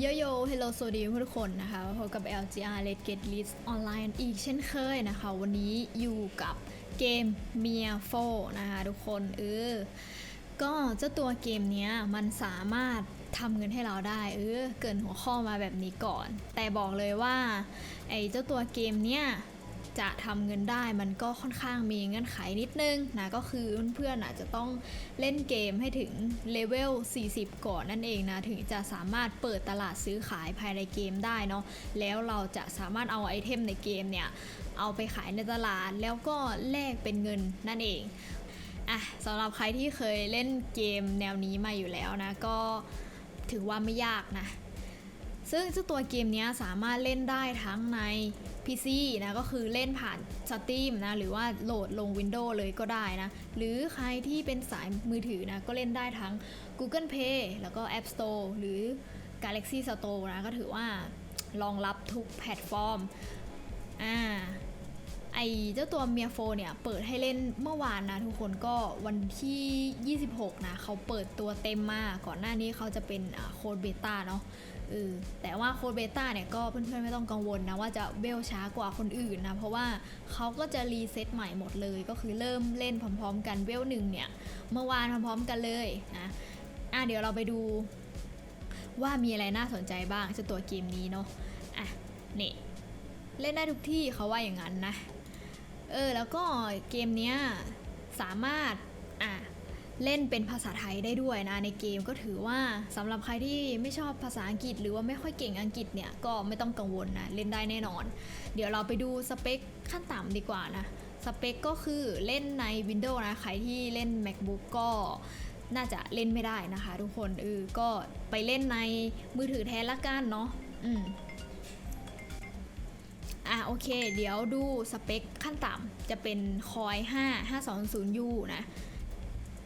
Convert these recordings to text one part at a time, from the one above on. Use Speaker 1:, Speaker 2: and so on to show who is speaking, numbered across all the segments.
Speaker 1: โยโย่เฮลโลสวัสดีทุกคนนะคะพบกับ LGR Red Get List Online อีกเช่นเคยนะคะ วันนี้อยู่กับเกมเมียโฟนะคะทุกคนเออก็เจ้าตัวเกมเนี้ยมันสามารถทำเงินให้เราได้ เออเกินหัวข้อมาแบบนี้ก่อน แต่บอกเลยว่าไอ้เจ้าตัวเกมเนี้ย จะทำเงินได้มันก็ค่อนข้างมีเงื่อนไขนิดนึงนะก็คือเพื่อนๆอาจจะต้องเล่นเกมให้ถึงเลเวล 40 ก่อนนั่นเองนะถึงจะสามารถเปิดตลาดซื้อขายภายในเกมได้เนาะแล้วเราจะสามารถเอาไอเทมในเกมเนี่ยเอาไปขายในตลาดแล้วก็แลกเป็นเงินนั่นเองอะสำหรับใครที่เคยเล่นเกมแนวนี้มาอยู่แล้วนะก็ถือว่าไม่ยากนะ ซึ่งเจ้าตัวเกมเนี้ยสามารถเล่นได้ทั้งใน PC นะก็คือเล่นผ่าน Steam นะหรือว่าโหลดลง Windows เลยก็ได้นะ หรือใครที่เป็นสายมือถือนะก็เล่นได้ทั้ง Google Play แล้วก็ App Store หรือ Galaxy Store นะก็ถือว่ารองรับทุกแพลตฟอร์มอ่าไอเจ้าตัวเมียโฟเนี่ยเปิดให้เล่นเมื่อวานนะทุกคนก็วันที่ 26 นะเขาเปิดตัวเต็มมาก่อนหน้านี้เขาจะเป็นโค้ดเบต้าเนาะ เออแต่ว่าโค้ดเบต้าเนี่ยก็เพื่อนๆไม่ต้องกังวลนะว่าจะเวลช้ากว่าคนอื่นนะเพราะว่าเขาก็จะรีเซ็ตใหม่หมดเลยก็คือเริ่มเล่นพร้อมๆ กันเวลหนึ่งเนี่ยเมื่อวานพร้อมๆกันเลยนะอะเดี๋ยวเราไปดูว่ามีอะไรน่าสนใจบ้างจ้าตัวเกมนี้เนาะอะนี่เล่นได้ทุกที่เขาว่าอย่างนั้นนะเออแล้วก็เกมเนี้ยสามารถอะ เล่นเป็นภาษาไทยได้ด้วยนะในเกมก็ถือว่าสำหรับใครที่ไม่ชอบภาษาอังกฤษ หรือว่าไม่ค่อยเก่งอังกฤษเนี่ยก็ไม่ต้องกังวลนะเล่นได้แน่นอน เดี๋ยวเราไปดูสเปคขั้นต่ำดีกว่านะสเปคก็คือเล่นใน Windows นะใครที่เล่น MacBook ก็น่าจะเล่นไม่ได้นะคะ ทุกคนเออก็ไปเล่นในมือถือแทนละกันเนาะอืมอะโอเค เดี๋ยวดูสเปคขั้นต่ำจะเป็นคอย 5 520U นะ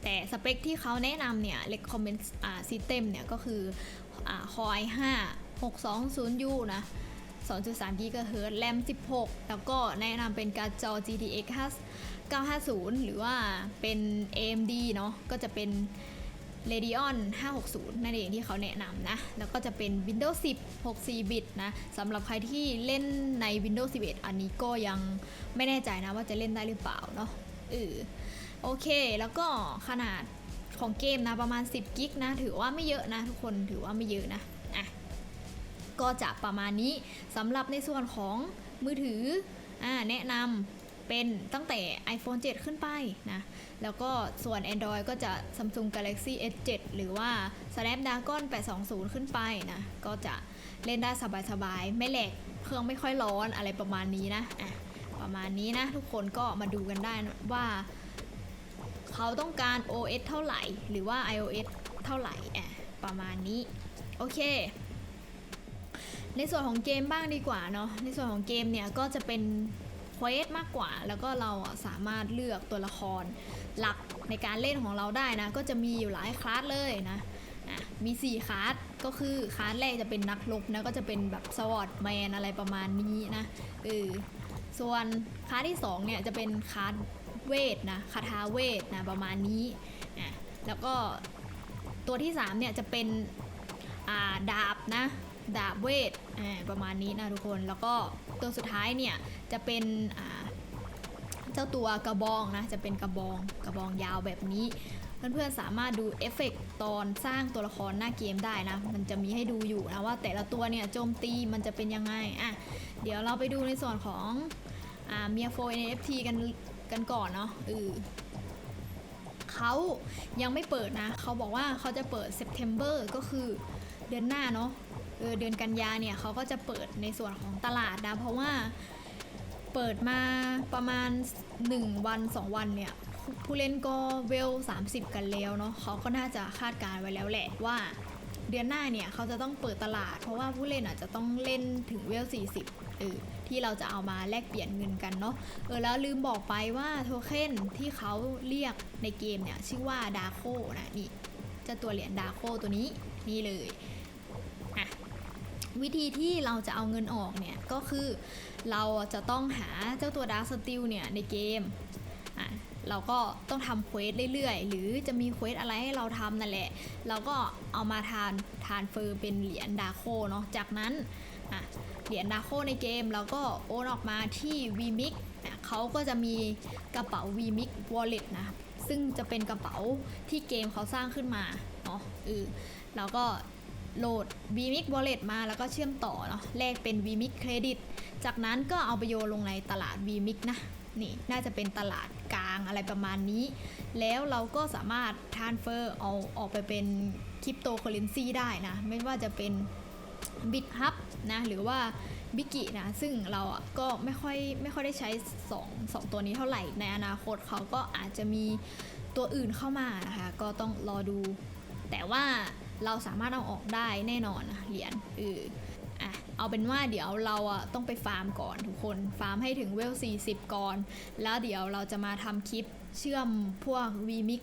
Speaker 1: แต่สเปคที่เขาแนะนำเนี่ย recommend system เนี่ยก็คืออ่าคอย5 620U นะ 2.3 GHz แรม16 แล้วก็แนะนำเป็นการ์ดจอ GTX 950 หรือว่าเป็น AMD เนาะก็จะเป็น Radeon 560 นั่นเองที่เขาแนะนำนะ แล้วก็จะเป็น Windows 10 64 บิตนะสำหรับใครที่เล่นใน Windows 11 อันนี้ก็ยังไม่แน่ใจนะว่าจะเล่นได้หรือเปล่าเนาะ เออโอเค แล้วก็ขนาดของเกมนะประมาณ 10 กิกนะ ถือว่าไม่เยอะนะทุกคนถือว่าไม่เยอะนะอะก็จะประมาณนี้สำหรับในส่วนของมือถืออ่าแนะนำเป็นตั้งแต่ iPhone 7 ขึ้นไปนะแล้วก็ส่วน Android ก็จะ Samsung Galaxy S7 หรือว่า Snapdragon 820 ขึ้นไปนะ ก็จะเล่นได้สบายๆ ไม่แหลก เครื่องไม่ค่อยร้อนอะไรประมาณนี้นะอะ ประมาณนี้นะ ทุกคนก็มาดูกันได้นะว่า เขาต้องการ OS เท่าไหร่ หรือว่า iOS เท่าไหร่อะประมาณนี้ โอเค ในส่วนของเกมบ้างดีกว่าเนาะในส่วนของเกมเนี่ยก็จะเป็นเควสมากกว่า แล้วก็เราสามารถเลือกตัวละครหลักในการเล่นของเราได้นะ ก็จะมีอยู่หลายคลาสเลยนะอะมี 4คลาสก็คือคลาสแรกจะเป็นนักรบนะ ก็จะเป็นแบบสวอตแมนอะไรประมาณนี้นะเออ ส่วนคาที่2เนี่ยจะเป็นคาเวทนะคาถาเวทนะประมาณนี้อะแล้วก็ตัวที่3เนี่ยจะเป็นาดาบนะดาบเวทประมาณนี้นะทุกคนแล้วก็ตัวสุดท้ายเนี่ยจะเป็นเจ้าตัวกระบองนะจะเป็นกระบองกระบองยาวแบบนี้ เพื่อนๆสามารถดูเอฟเฟกต์ตอนสร้างตัวละครหน้าเกมได้นะ มันจะมีให้ดูอยู่นะว่าแต่ละตัวเนี่ยโจมตีมันจะเป็นยังไงอะเดี๋ยวเราไปดูในส่วนของอ่าเมียโฟ NFT กันกันก่อนเนาะเออเขายังไม่เปิดนะ เขาบอกว่าเขาจะเปิด September ก็คือเดือนหน้าเนาะเออเดือนกันยาเนี่ยเขาก็จะเปิดในส่วนของตลาดนะ เพราะว่าเปิดมาประมาณ 1 วัน 2 วันเนี่ย ผู้เล่นก็เวล 30 กันแล้วเนาะเขาก็น่าจะคาดการณ์ไว้แล้วแหละว่า เดือนหน้าเนี่ยเขาจะต้องเปิดตลาด เพราะว่าผู้เล่นอาจจะต้องเล่นถึงเวล 40เออที่เราจะเอามาแลกเปลี่ยนเงินกันเนาะเออแล้วลืมบอกไปว่าโทเค็นที่เขาเรียกในเกมเนี่ยชื่อว่าดาโคนะนี่จะตัวเหรียญดาโคตัวนี้นี่เลยอะวิธีที่เราจะเอาเงินออกเนี่ยก็คือเราจะต้องหาเจ้าตัวดาร์สติลเนี่ยในเกม เราก็ต้องทำเควสเรื่อยๆ หรือจะมีเควสอะไรให้เราทำนั่นแหละ เราก็เอามาทานทานเฟอร์เป็นเหรียญดาโคเนาะ จากนั้นอะเหรียญดาโคในเกมเราก็โอนออกมาที่ vmix อะเขาก็จะมีกระเป๋า vmix wallet นะ ซึ่งจะเป็นกระเป๋าที่เกมเขาสร้างขึ้นมาเนาะเออเราก็ โหลด vmix wallet มาแล้วก็เชื่อมต่อเนาะแลกเป็น vmix credit จากนั้นก็เอาไปโยนลงในตลาด vmix นะนี่น่าจะเป็นตลาดกลางอะไรประมาณนี้ แล้วเราก็สามารถทานเฟอร์เอาออกไปเป็นคริปโตเคอเรนซีได้นะ ไม่ว่าจะเป็นบิตฮับนะหรือว่าบิกินะ ซึ่งเราก็ไม่ค่อยไม่ค่อยได้ใช้2 2ตัวนี้เท่าไหร่ ในอนาคตเขาก็อาจจะมีตัวอื่นเข้ามานะคะ ก็ต้องรอดู แต่ว่า เราสามารถเอาออกได้แน่นอนเหรียญเอออะเอาเป็นว่าเดี๋ยวเราอะต้องไปฟาร์มก่อนทุกคนฟาร์มให้ถึงเวล 40 ก่อน แล้วเดี๋ยวเราจะมาทำคลิปเชื่อมพวก vmix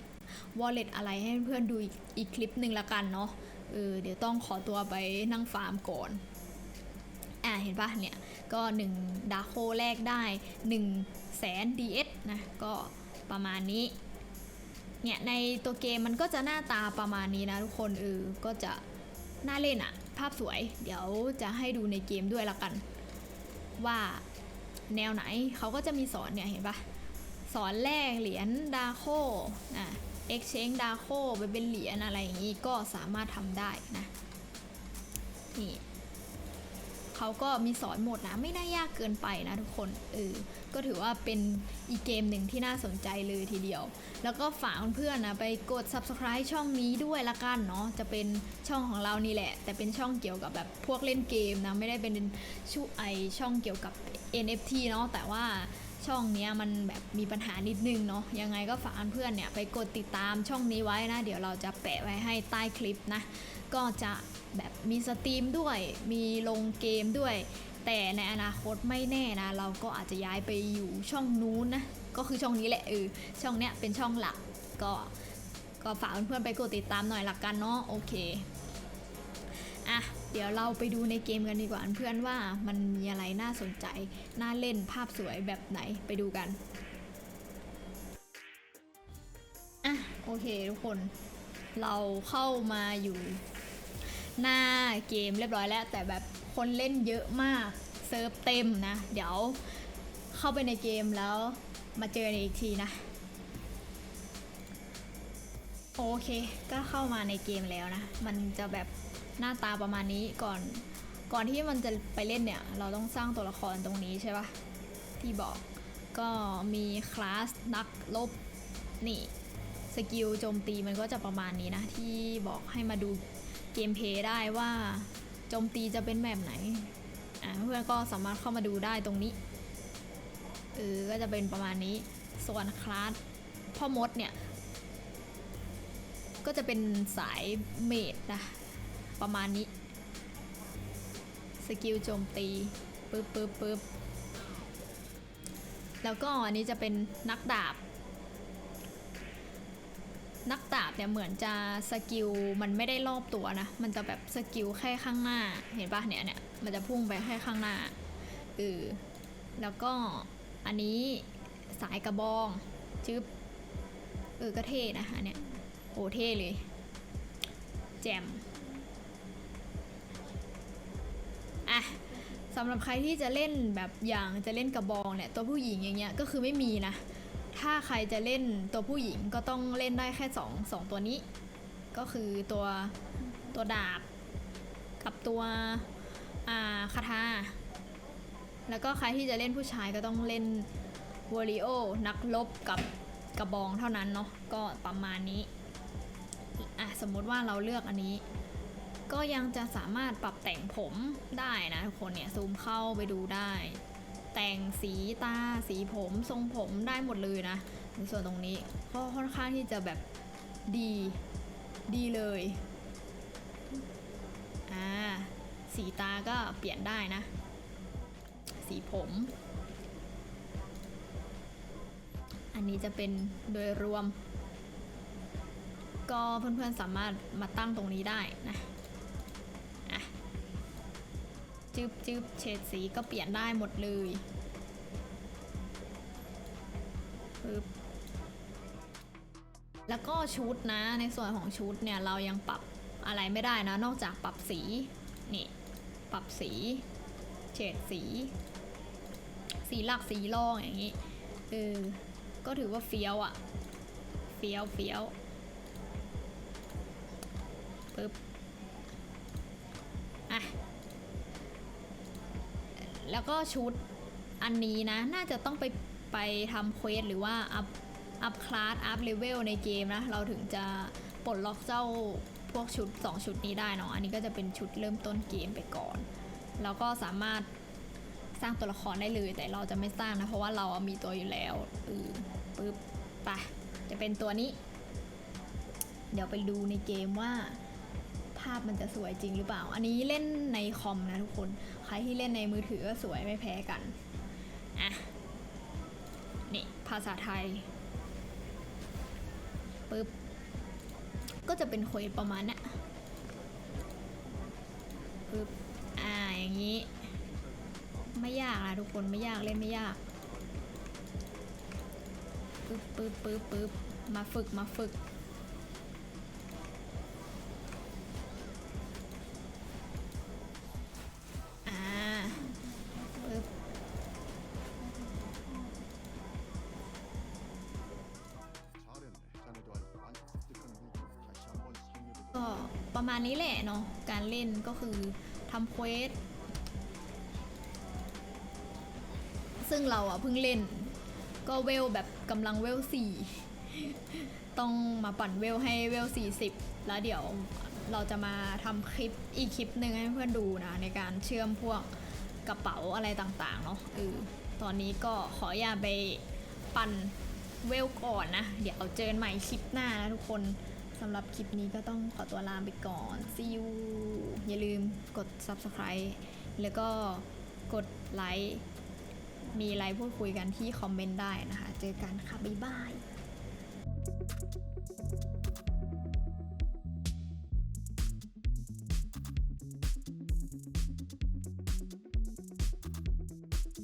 Speaker 1: wallet อะไรให้เพื่อนดูอีกอีกคลิปหนึ่งละกันเนาะเออเดี๋ยวต้องขอตัวไปนั่งฟาร์มก่อนอะเห็นปะเนี่ยก็ 1 ดาโคแรกได้1แสน ds นะก็ประมาณนี้ เนี่ยในตัวเกมมันก็จะหน้าตาประมาณนี้นะทุกคนเออก็จะน่าเล่นอะภาพสวย เดี๋ยวจะให้ดูในเกมด้วยละกัน ว่าแนวไหนเขาก็จะมีสอนเนี่ยเห็นปะสอนแลกเหรียญดาโคอะ exchange ดาโคไปเป็นเหรียญอะไรอย่างนี้ก็สามารถทำได้นะนี่ เขาก็มีสอนหมดนะไม่น่ายากเกินไปนะทุกคนเออก็ถือว่าเป็นอีกเกมหนึ่งที่น่าสนใจเลยทีเดียว แล้วก็ฝากเพื่อนๆนะไปกด subscribe ช่องนี้ด้วยละกันเนาะจะเป็นช่องของเรานี่แหละ แต่เป็นช่องเกี่ยวกับแบบพวกเล่นเกมนะไม่ได้เป็นชูไอช่องเกี่ยวกับ NFT เนาะแต่ว่า ช่องเนี้ยมันแบบมีปัญหานิดนึงเนาะยังไงก็ฝากเพื่อนเนี่ยไปกดติดตามช่องนี้ไว้นะ เดี๋ยวเราจะแปะไว้ให้ใต้คลิปนะ ก็จะแบบมีสตรีมด้วย มีลงเกมด้วย แต่ในอนาคตไม่แน่นะ เราก็อาจจะย้ายไปอยู่ช่องนู้นนะ ก็คือช่องนี้แหละเออช่องเนี้ยเป็นช่องหลักก็ก็ฝากเพื่อนๆไปกดติดตามหน่อยละกันเนาะโอเคอะ เดี๋ยวเราไปดูในเกมกันดีกว่าเพื่อนว่ามันมีอะไรน่าสนใจ น่าเล่นภาพสวยแบบไหนไปดูกันอะโอเคทุกคน เราเข้ามาอยู่ หน้าเกมเรียบร้อยแล้ว แต่แบบคนเล่นเยอะมากเซิร์ฟเต็มนะ เดี๋ยวเข้าไปในเกมแล้วมาเจอกันอีกทีนะ โอเค ก็เข้ามาในเกมแล้วนะ มันจะแบบ หน้าตาประมาณนี้ก่อน ก่อนที่มันจะไปเล่นเนี่ย เราต้องสร้างตัวละครตรงนี้ใช่ปะที่บอกก็มีคลาสนักลบนี่สกิลโจมตีมันก็จะประมาณนี้นะ ที่บอกให้มาดูเกมเพย์ได้ว่าโจมตีจะเป็นแบบไหนอ่าเพื่อนก็สามารถเข้ามาดูได้ตรงนี้เออก็จะเป็นประมาณนี้ ส่วนคลาสพ่อมดเนี่ย ก็จะเป็นสายเมดนะ ประมาณนี้ สกิลโจมตีปึ๊บปึ๊บปึ๊บแล้วก็อันนี้จะเป็นนักดาบ นักดาบเนี่ยเหมือนจะสกิลมันไม่ได้รอบตัวนะ มันจะแบบสกิลแค่ข้างหน้า เห็นปะเนี่ยเนี่ยมันจะพุ่งไปแค่ข้างหน้าเออแล้วก็อันนี้สายกระบองจึ๊บเออก็เท่นะอันเนี้ยโอ้เท่เลย แจม อะสำหรับใครที่จะเล่นแบบอย่างจะเล่นกระบองเนี่ยตัวผู้หญิงอย่างเงี้ยก็คือไม่มีนะ ถ้าใครจะเล่นตัวผู้หญิงก็ต้องเล่นได้แค่สองสองตัวนี้ ก็คือตัวตัวดาบ กับตัวอ่าคาถาแล้วก็ใครที่จะเล่นผู้ชายก็ต้องเล่นวอริโอนักลบกับกระบองเท่านั้นเนาะก็ประมาณนี้อะสมมติว่าเราเลือกอันนี้ ก็ยังจะสามารถปรับแต่งผมได้นะทุกคนเนี่ยซูมเข้าไปดูได้ แต่งสีตาสีผมทรงผมได้หมดเลยนะในส่วนตรงนี้ก็ค่อนข้างที่จะแบบดีดีเลยอ่าสีตาก็เปลี่ยนได้นะ สีผม อันนี้จะเป็นโดยรวมก็เพื่อนๆสามารถมาตั้งตรงนี้ได้นะอะ จึบจึบเฉดสีก็เปลี่ยนได้หมดเลยปึ๊บแล้วก็ชุดนะในส่วนของชุดเนี่ยเรายังปรับอะไรไม่ได้นะ นอกจากปรับสีนี่ปรับสี เฉดสี สีหลักสีรองอย่างนี้เออก็ถือว่าเฟี้ยวอะเฟี้ยวเฟี้ยวปึ๊บ แล้วก็ชุดอันนี้นะ น่าจะต้องไปไปทำเควสหรือว่าอัพอัพคลาสอัพเลเวลในเกมนะ เราถึงจะปลดล็อกเจ้าพวกชุด 2 ชุดนี้ได้เนาะอันนี้ก็จะเป็นชุดเริ่มต้นเกมไปก่อน แล้วก็สามารถสร้างตัวละครได้เลยแต่เราจะไม่สร้างนะ เพราะว่าเรามีตัวอยู่แล้วเออปึ๊บไปจะเป็นตัวนี้ เดี๋ยวไปดูในเกมว่าาพมันจะสวยจริงหรือเปล่า อันนี้เล่นในคอมนะทุกคน ใครที่เล่นในมือถือก็สวยไม่แพ้กัน อะ นี่ภาษาไทยปึ๊บ ก็จะเป็นเควสประมาณนี้ปึ๊บ อ่า อย่างนี้ ไม่ยากนะทุกคนไม่ยากเล่นไม่ยากปึ๊บปึ๊บปึ๊บปึ๊บมาฝึกมาฝึก มาณนี้แหละเนาะการเล่นก็คือทำเควสซึ่งเราอะเพิ่งเล่น ก็เวลแบบกำลังเวลสี่ต้องมาปั่นเวลให้เวล40แล้วเดี๋ยวเราจะมาทำคลิปอีกคลิปหนึ่งให้เพื่อนดูนะ ในการเชื่อมพวกกระเป๋าอะไรต่างๆเนาะเออตอนนี้ก็ขออย่าไปปั่นเวลก่อนนะ เดี๋ยวเจอกันใหม่คลิปหน้านะทุกคน สำหรับคลิปนี้ก็ต้องขอตัวลาไปก่อน see you อย่าลืมกด subscribe แล้วก็กดไลค์ มีอะไรพูดคุยกันที่คอมเมนต์ได้นะคะ เจอกันค่ะ บ๊ายบาย